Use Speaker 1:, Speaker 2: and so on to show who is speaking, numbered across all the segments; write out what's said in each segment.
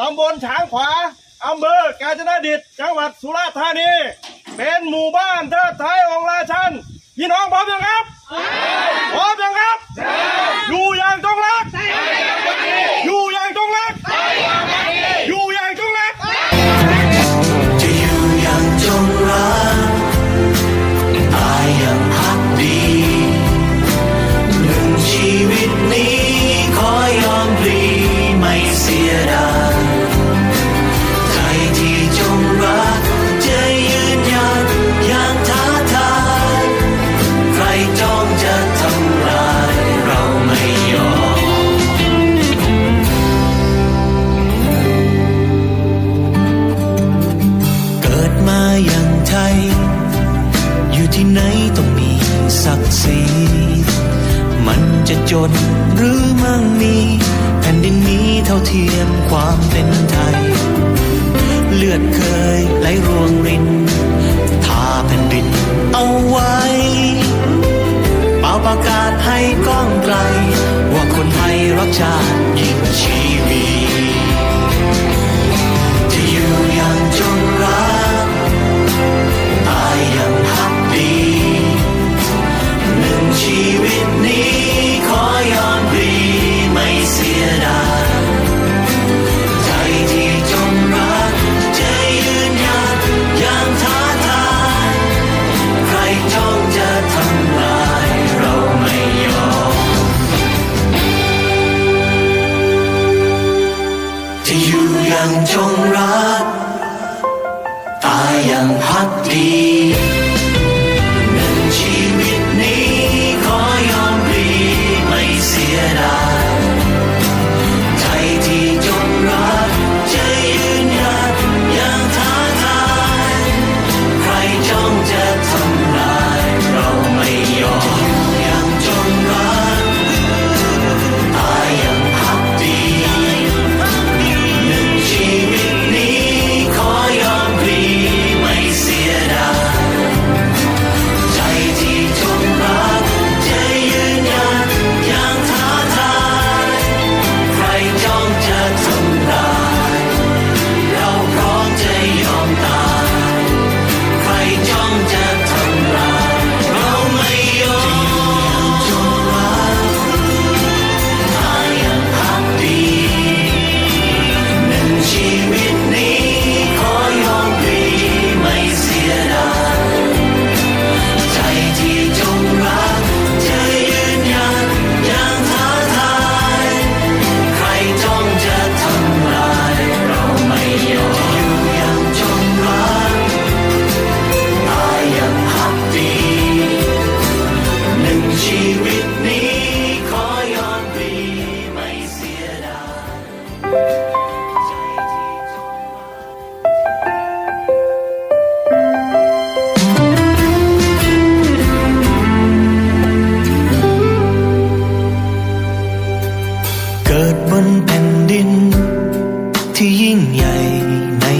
Speaker 1: ตำบลฉางขวาอำเภอกาญจนดิตจังหวัดสุราษฎร์ธานี เป็นหมู่บ้านเทิดไทยองค์ราชันพี่น้องพร้อมยังครับ พร้อมยังครับ
Speaker 2: ศักดิ์ศรีมันจะจนหรือมั่งมีแผ่นดินนี้เท่าเทียมความเป็นไทย เลือดเคยไหลรวงรินทาแผ่นดินเอาไว้เป่าประกาศให้ก้องไกล ว่าคนไทยรักชาติยิ่งชี ยังจงรัก ตายอย่างพักดี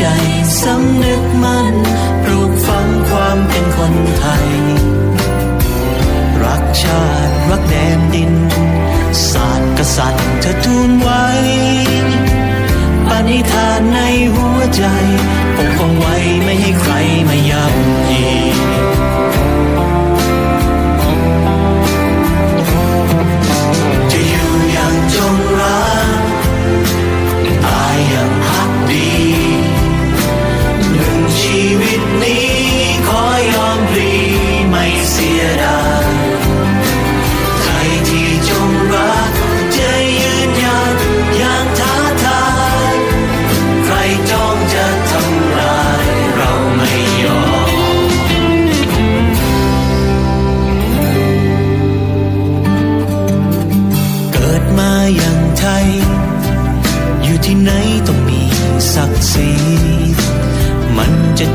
Speaker 2: ใจสำนึกมั่นปลูกฝังความเป็นคนไทย รักชาติรักแดนดิน ศาสตร์กษัตริย์เธอทูลไว้ ปณิธานในหัวใจปกป้องไว้ไม่ให้ใคร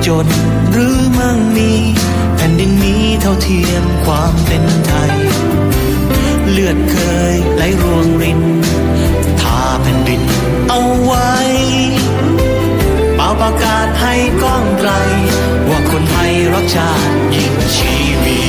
Speaker 2: จนหรือมั่งมีแผ่นดินนี้เท่าเทียมความเป็นไทย เลือดเคยไหลรวงรินทาแผ่นดินเอาไว้เป่าประกาศให้ก้องไกล ว่าคนไทยรักชาติยิ่งชีวี